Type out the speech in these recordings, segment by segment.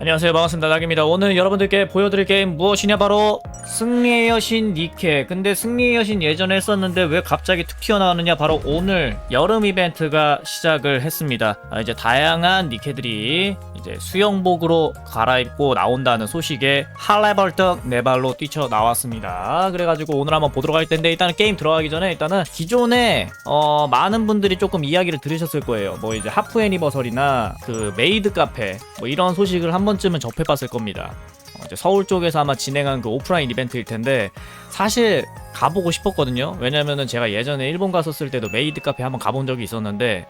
안녕하세요. 반갑습니다. 낙입니다. 오늘 여러분들께 보여드릴 게임 무엇이냐? 바로 승리의 여신 니케. 근데 승리의 여신 예전에 했었는데 왜 갑자기 툭 튀어나오느냐? 바로 오늘 여름 이벤트가 시작을 했습니다. 아, 이제 다양한 니케들이 이제 수영복으로 갈아입고 나온다는 소식에 할레벌떡 네 발로 뛰쳐나왔습니다. 그래가지고 오늘 한번 보도록 할 텐데 일단은 게임 들어가기 전에 일단은 기존에 어, 많은 분들이 조금 이야기를 들으셨을 거예요. 뭐 이제 하프 애니버설이나 그 메이드 카페 뭐 이런 소식을 한번 쯤은 접해봤을 겁니다. 어, 서울 쪽에서 아마 진행한 그 오프라인 이벤트일 텐데 사실 가보고 싶었거든요. 왜냐면은 제가 예전에 일본 갔었을 때도 메이드 카페 한번 가본 적이 있었는데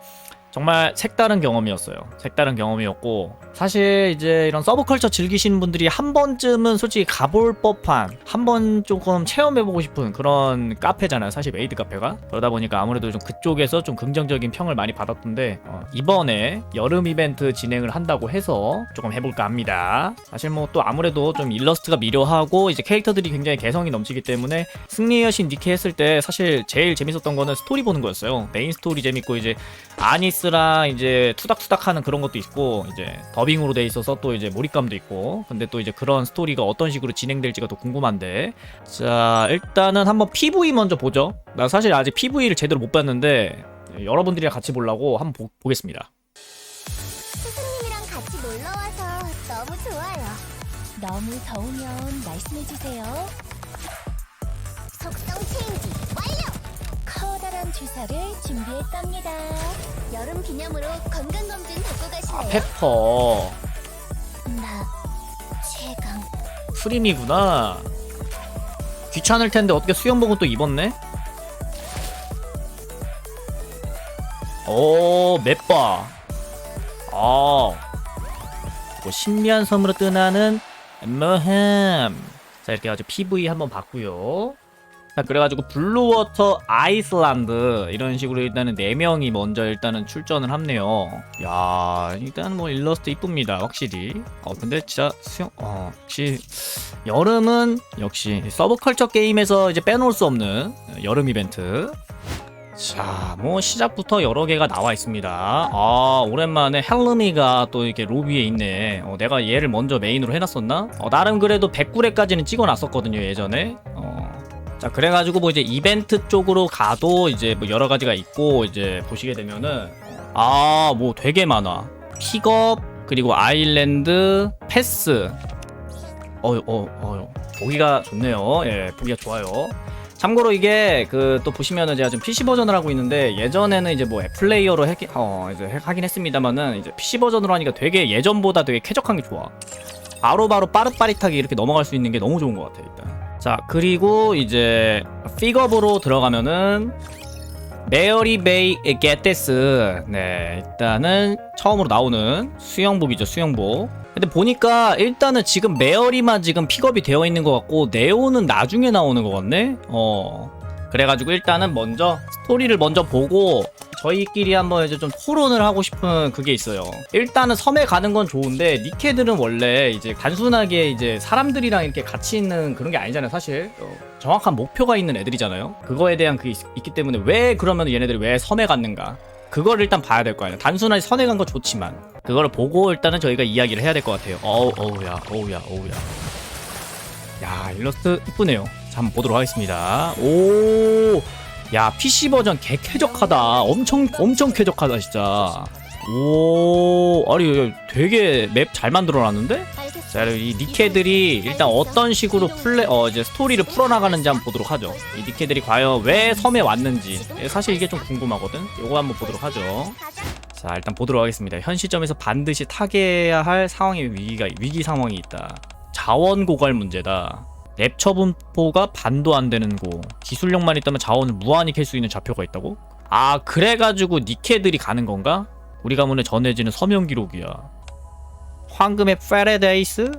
정말 색다른 경험이었어요. 색다른 경험이었고 사실 이제 이런 서브컬처 즐기시는 분들이 한 번쯤은 솔직히 가볼 법한 한 번 조금 체험해보고 싶은 그런 카페잖아요. 사실 메이드 카페가 그러다 보니까 아무래도 좀 그쪽에서 좀 긍정적인 평을 많이 받았던데 어, 이번에 여름 이벤트 진행을 한다고 해서 조금 해볼까 합니다. 사실 뭐 또 아무래도 좀 일러스트가 미려하고 이제 캐릭터들이 굉장히 개성이 넘치기 때문에 승리의 여신 니케 했을 때 사실 제일 재밌었던 거는 스토리 보는 거였어요. 메인 스토리 재밌고 이제 아니 스랑 이제 투닥투닥하는 그런 것도 있고 이제 더빙으로 돼 있어서 또 이제 몰입감도 있고 근데 또 이제 그런 스토리가 어떤 식으로 진행될지가 더 궁금한데 자 일단은 한번 PV 먼저 보죠. 나 사실 아직 PV를 제대로 못 봤는데 여러분들이랑 같이 보려고 한번 보, 보겠습니다. 스승님이랑 같이 놀러 와서 너무 좋아요. 너무 더우면 말씀해주세요. 속성 체인지 완료. 커다란 주사를 준비했답니다. 여름 기념으로 건강 검진 받고 아 가실래요? 페퍼 나 최강. 프림이구나. 귀찮을 텐데 어떻게 수영복은 또 입었네? 오, 맵바. 아. 그리고 신비한 섬으로 떠나는 머햄. 자, 이렇게 아주 PV 한번 봤고요. 자, 그래가지고 블루워터 아이슬란드 이런 식으로 일단은 네 명이 먼저 일단은 출전을 합네요. 야, 일단 뭐 일러스트 이쁩니다, 확실히. 어, 근데 진짜 수영, 어, 역시 여름은 역시 서브컬처 게임에서 이제 빼놓을 수 없는 여름 이벤트. 자, 뭐 시작부터 여러 개가 나와 있습니다. 아, 오랜만에 헬르미가 또 이렇게 로비에 있네. 어, 내가 얘를 먼저 메인으로 해놨었나? 어, 나름 그래도 100구레까지는 찍어놨었거든요, 예전에. 어. 자, 그래가지고 뭐 이제 이벤트 쪽으로 가도 이제 뭐 여러 가지가 있고 이제 보시게 되면은 아, 뭐 되게 많아. 픽업 그리고 아일랜드 패스. 어, 어, 어, 보기가 좋네요. 예, 보기가 좋아요. 참고로 이게 그 또 보시면은 제가 지금 PC 버전을 하고 있는데 예전에는 이제 뭐 플레이어로 해, 어, 이제 해- 하긴 했습니다만은 이제 PC 버전으로 하니까 되게 예전보다 되게 쾌적한 게 좋아. 바로바로 빠릇빠릿하게 이렇게 넘어갈 수 있는 게 너무 좋은 것 같아 일단. 자 그리고 이제 픽업으로 들어가면은 메어리 베이 게테스 네 일단은 처음으로 나오는 수영복이죠 수영복. 근데 보니까 일단은 지금 메어리만 지금 픽업이 되어 있는 것 같고 네오는 나중에 나오는 것 같네? 어. 그래가지고 일단은 먼저 스토리를 먼저 보고 저희끼리 한번 이제 좀 토론을 하고 싶은 그게 있어요. 일단은 섬에 가는 건 좋은데 니케들은 원래 이제 단순하게 이제 사람들이랑 이렇게 같이 있는 그런 게 아니잖아요, 사실. 어, 정확한 목표가 있는 애들이잖아요. 그거에 대한 그게 있, 있기 때문에 왜 그러면 얘네들이 왜 섬에 갔는가? 그거를 일단 봐야 될 거 아니에요. 단순하게 섬에 간 건 좋지만 그거를 보고 일단은 저희가 이야기를 해야 될 것 같아요. 어우, 어우야, 어우야, 어우야. 야, 일러스트 이쁘네요. 자, 한번 보도록 하겠습니다. 오, 야, PC 버전 개 쾌적하다. 엄청, 엄청 쾌적하다, 진짜. 오, 아니, 되게 맵 잘 만들어놨는데? 자, 그리고 이 니케들이 일단 어떤 식으로 플레, 어, 이제 스토리를 풀어나가는지 한번 보도록 하죠. 이 니케들이 과연 왜 섬에 왔는지. 사실 이게 좀 궁금하거든? 요거 한번 보도록 하죠. 자, 일단 보도록 하겠습니다. 현 시점에서 반드시 타개해야 할 상황의 위기가, 위기 상황이 있다. 자원 고갈 문제다. 랩처 분포가 반도 안 되는 곳. 기술력만 있다면 자원을 무한히 캘 수 있는 좌표가 있다고? 아, 그래가지고 니케들이 가는 건가? 우리 가문에 전해지는 서명 기록이야. 황금의 페레데이스?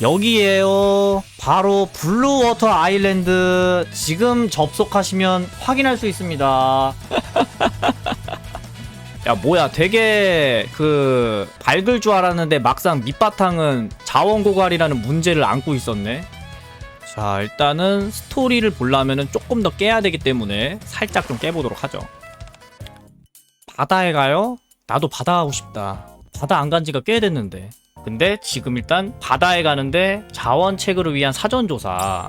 여기에요. 바로 블루워터 아일랜드 지금 접속하시면 확인할 수 있습니다. 야 뭐야 되게 그 밝을 줄 알았는데 막상 밑바탕은 자원 고갈이라는 문제를 안고 있었네. 자 일단은 스토리를 보려면은 조금 더 깨야 되기 때문에 살짝 좀 깨보도록 하죠. 바다에 가요? 나도 바다 가고 싶다. 바다 안 간 지가 꽤 됐는데. 근데 지금 일단 바다에 가는데 자원 채굴을 위한 사전 조사.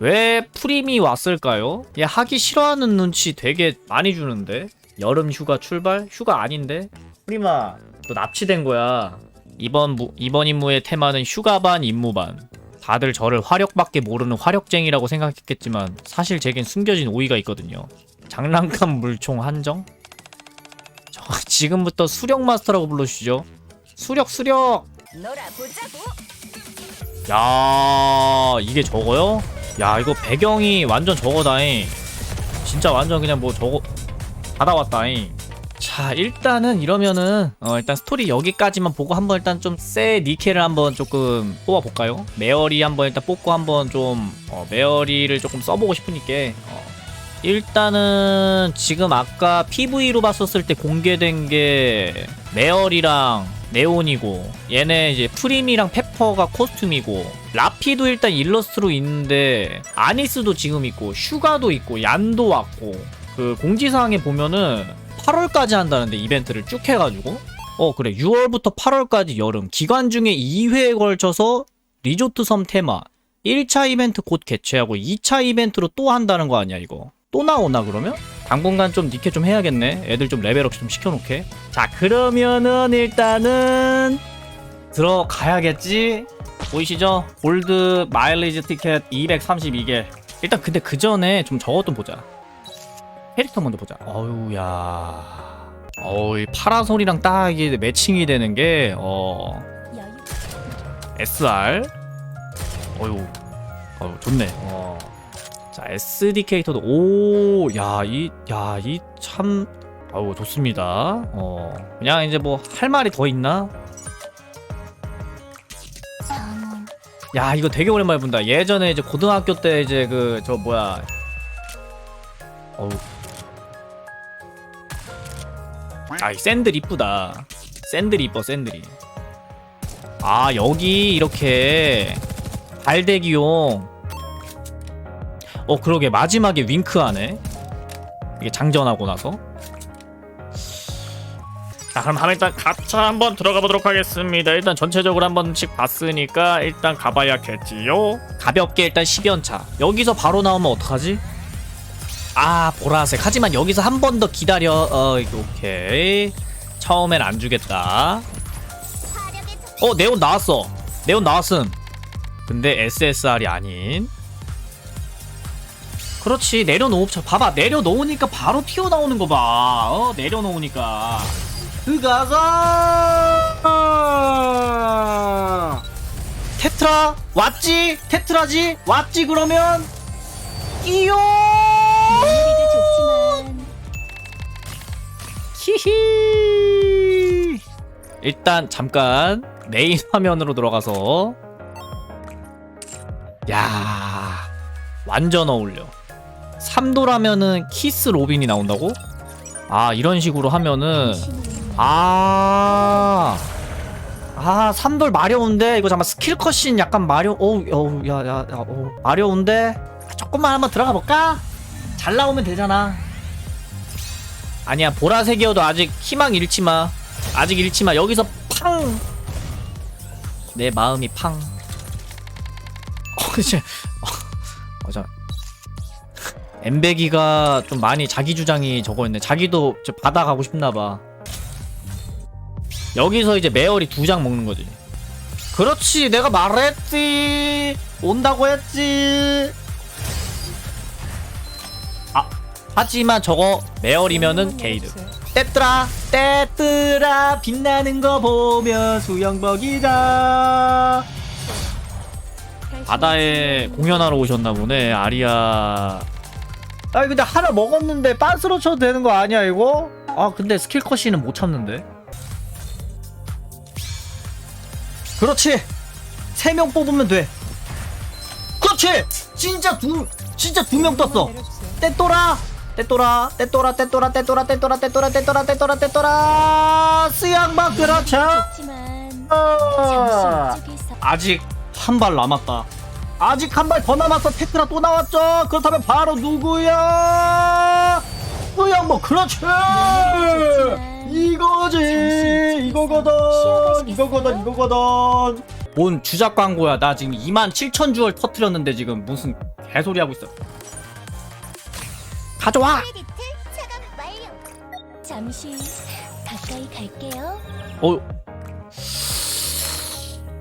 왜 프림이 왔을까요? 얘 하기 싫어하는 눈치 되게 많이 주는데. 여름 휴가 출발? 휴가 아닌데? 프리마, 너 납치된 거야. 이번 무, 이번 임무의 테마는 휴가 반 임무 반. 다들 저를 화력밖에 모르는 화력쟁이라고 생각했겠지만 사실 제겐 숨겨진 오이가 있거든요. 장난감 물총 한정? 저 지금부터 수력 마스터라고 불러주시죠. 수력 수력. 놀아보자고. 야 이게 저거요? 야 이거 배경이 완전 저거다잉. 진짜 완전 그냥 뭐 저거 받아왔다잉. 자 일단은 이러면은 어 일단 스토리 여기까지만 보고 한번 일단 좀세 니케를 한번 조금 뽑아 볼까요? 메어리 한번 일단 뽑고 한번 좀 어, 메어리를 조금 써보고 싶으니까 어, 일단은 지금 아까 PV로 봤었을 때 공개된 게 메어리랑 네온이고 얘네 이제 프림이랑 페퍼가 코스튬이고 라피도 일단 일러스트로 있는데 아니스도 지금 있고 슈가도 있고 얀도 왔고 그 공지사항에 보면은 8월까지 한다는데 이벤트를 쭉 해가지고. 어 그래. 6월부터 8월까지 여름. 기간 중에 2회에 걸쳐서 리조트 섬 테마. 1차 이벤트 곧 개최하고 2차 이벤트로 또 한다는 거 아니야 이거? 또 나오나 그러면? 당분간 좀 니케 좀 해야겠네. 애들 좀 레벨업 좀 시켜놓게. 자 그러면은 일단은 들어가야겠지? 보이시죠? 골드 마일리지 티켓 232개. 일단 근데 그 전에 좀 저것 좀 보자 캐릭터 먼저 보자. 어우야. 어우 이 파라솔이랑 딱 이게 매칭이 되는 게어. 여유. SR 어유. 어유 좋네. 어. 자 SD 캐릭터도 오 야 이 야 이 참 아우 좋습니다. 어. 그냥 이제 뭐 할 말이 더 있나. 야 이거 되게 오랜만에 본다. 예전에 이제 고등학교 때 이제 그 저 뭐야. 어우 아이 샌들 이쁘다. 샌들이 이뻐 샌들이. 아 여기 이렇게 발대기용. 어 그러게. 마지막에 윙크하네. 이게 장전하고 나서. 자 그럼 한번 일단 가차 한번 들어가 보도록 하겠습니다. 일단 전체적으로 한 번씩 봤으니까 일단 가봐야겠지요. 가볍게 일단 10연차. 여기서 바로 나오면 어떡하지? 아 보라색. 하지만 여기서 한 번 더 기다려. 어 오케이. 처음엔 안 주겠다. 어 네온 나왔어. 네온 나왔음. 근데 SSR이 아닌. 그렇지. 내려놓자 봐봐. 내려놓으니까 바로 튀어나오는 거봐. 어 내려놓으니까. 그가자 테트라? 왔지? 테트라지? 왔지 그러면? 끼요 히히 일단 잠깐 메인 화면으로 들어가서 야 완전 어울려 3도라면은 키스 로빈이 나온다고? 아 이런 식으로 하면은 아 아, 3돌 마려운데? 이거 잠깐 스킬 컷신 약간 마려, 어우, 어우, 야, 야, 야, 마려운데? 조금만 한번 들어가 볼까? 잘 나오면 되잖아. 아니야, 보라색이어도 아직 희망 잃지 마. 아직 잃지 마. 여기서 팡! 내 마음이 팡. 어, 이제, 어, 자. 엠베기가 좀 많이 자기 주장이 저거였네. 자기도 저 바다 가고 싶나봐. 여기서 이제 메어리 두 장 먹는 거지. 그렇지, 내가 말했지. 온다고 했지. 하지만 저거 메어리면은 게이드. 떼뜨라, 떼뜨라, 빛나는 거 보며 수영복이다. 바다에 공연하러 오셨나 보네, 아리아. 아, 근데 하나 먹었는데 빤스로 쳐도 되는 거 아니야, 이거? 아, 근데 스킬 컷이는 못 참는데. 그렇지. 세 명 뽑으면 돼. 그렇지. 진짜 두 진짜 두 명 떴어. 떼또라. 떼또라. 떼또라. 떼또라. 떼또라. 떼또라. 떼또라. 떼또라. 떼또라. 떼또라. 쓰양막 그렇죠. 어. 아직 한 발 남았다. 아직 한 발 더 남았어. 테트라 또 나왔죠. 그렇다면 바로 누구야? 쓰양막 그렇지. 이거지 이거거든 이거거든 이거거든 뭔 주작 광고야 나 지금 2만 7천 주얼 터트렸는데 지금 무슨 개소리 하고 있어 가져와. 잠시 가까이 갈게요. 어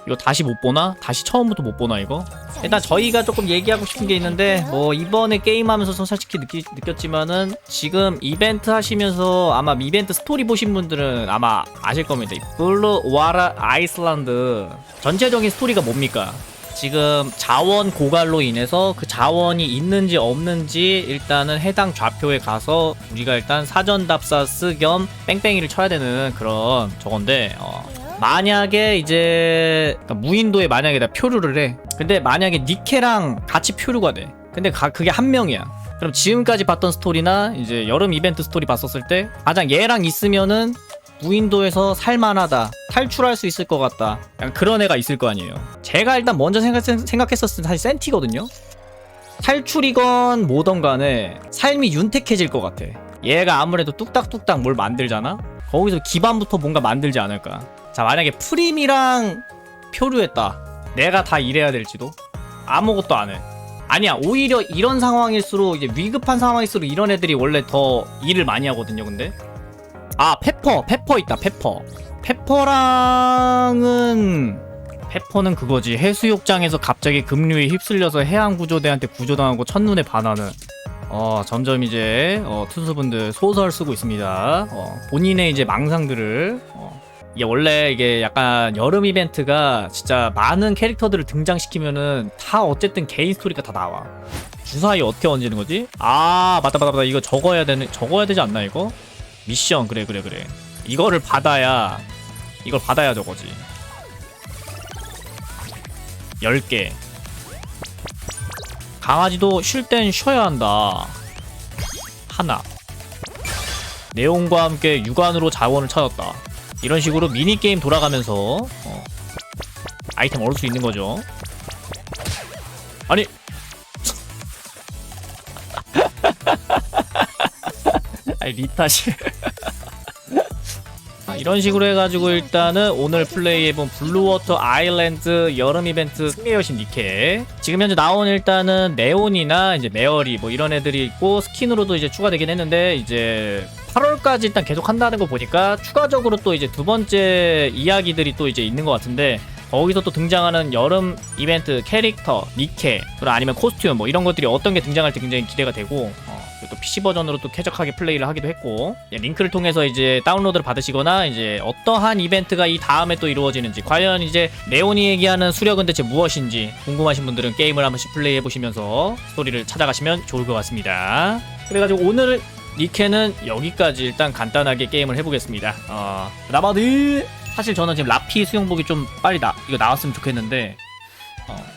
이거 다시 못 보나? 다시 처음부터 못 보나 이거? 일단 저희가 조금 얘기하고 싶은 게 있는데 뭐 이번에 게임하면서 솔직히 느끼, 느꼈지만은 지금 이벤트 하시면서 아마 이벤트 스토리 보신 분들은 아마 아실 겁니다. 이 블루 와라 아이슬란드 전체적인 스토리가 뭡니까? 지금 자원 고갈로 인해서 그 자원이 있는지 없는지 일단은 해당 좌표에 가서 우리가 일단 사전 답사 겸 뺑뺑이를 쳐야 되는 그런 저건데 어, 만약에 이제 그러니까 무인도에 만약에 나 표류를 해. 근데 만약에 니케랑 같이 표류가 돼. 근데 가- 그게 한 명이야. 그럼 지금까지 봤던 스토리나 이제 여름 이벤트 스토리 봤었을 때 가장 얘랑 있으면은 무인도에서 살만하다 탈출할 수 있을 것 같다. 약간 그런 애가 있을 거 아니에요. 제가 일단 먼저 생각, 생각했었을 때 사실 센티거든요. 탈출이건 뭐던 간에 삶이 윤택해질 것 같아. 얘가 아무래도 뚝딱뚝딱 뭘 만들잖아? 거기서 기반부터 뭔가 만들지 않을까. 자 만약에 프림이랑 표류했다. 내가 다 일해야 될지도? 아무것도 안해. 아니야 오히려 이런 상황일수록 이제 위급한 상황일수록 이런 애들이 원래 더 일을 많이 하거든요 근데 아 페퍼 페퍼 있다 페퍼. 페퍼랑은 페퍼는 그거지. 해수욕장에서 갑자기 급류에 휩쓸려서 해양 구조대한테 구조당하고 첫눈에 반하는. 어 점점 이제 어, 투수분들 소설 쓰고 있습니다. 어, 본인의 이제 망상들을 어, 이게 원래 이게 약간 여름 이벤트가 진짜 많은 캐릭터들을 등장시키면은 다 어쨌든 개인 스토리가 다 나와. 주사위 어떻게 얹는 거지? 아 맞다 맞다 맞다. 이거 적어야 되는 적어야 되지 않나 이거? 미션 그래 그래 그래. 이거를 받아야 이걸 받아야 저거지. 10개. 강아지도 쉴 땐 쉬어야 한다. 하나. 내용과 함께 육안으로 자원을 찾았다. 이런 식으로 미니게임 돌아가면서 어, 아이템 얻을 수 있는 거죠. 아니. 아니 리타시 아, 이런 식으로 해가지고 일단은 오늘 플레이해본 블루워터 아일랜드 여름 이벤트 승리의 여신 니케. 지금 현재 나온 일단은 네온이나 이제 메어리 뭐 이런 애들이 있고 스킨으로도 이제 추가되긴 했는데 이제 8월까지 일단 계속 한다는 거 보니까 추가적으로 또 이제 두 번째 이야기들이 또 이제 있는 것 같은데 거기서 또 등장하는 여름 이벤트 캐릭터, 니케, 아니면 코스튬 뭐 이런 것들이 어떤 게 등장할지 굉장히 기대가 되고 또 PC 버전으로 또 쾌적하게 플레이를 하기도 했고 예, 링크를 통해서 이제 다운로드를 받으시거나 이제 어떠한 이벤트가 이 다음에 또 이루어지는지 과연 이제 네온이 얘기하는 수력은 대체 무엇인지 궁금하신 분들은 게임을 한 번씩 플레이해 보시면서 스토리를 찾아가시면 좋을 것 같습니다. 그래가지고 오늘 니케는 여기까지 일단 간단하게 게임을 해보겠습니다. 어, 나바드 사실 저는 지금 라피 수영복이 좀 빨리 나 이거 나왔으면 좋겠는데 어,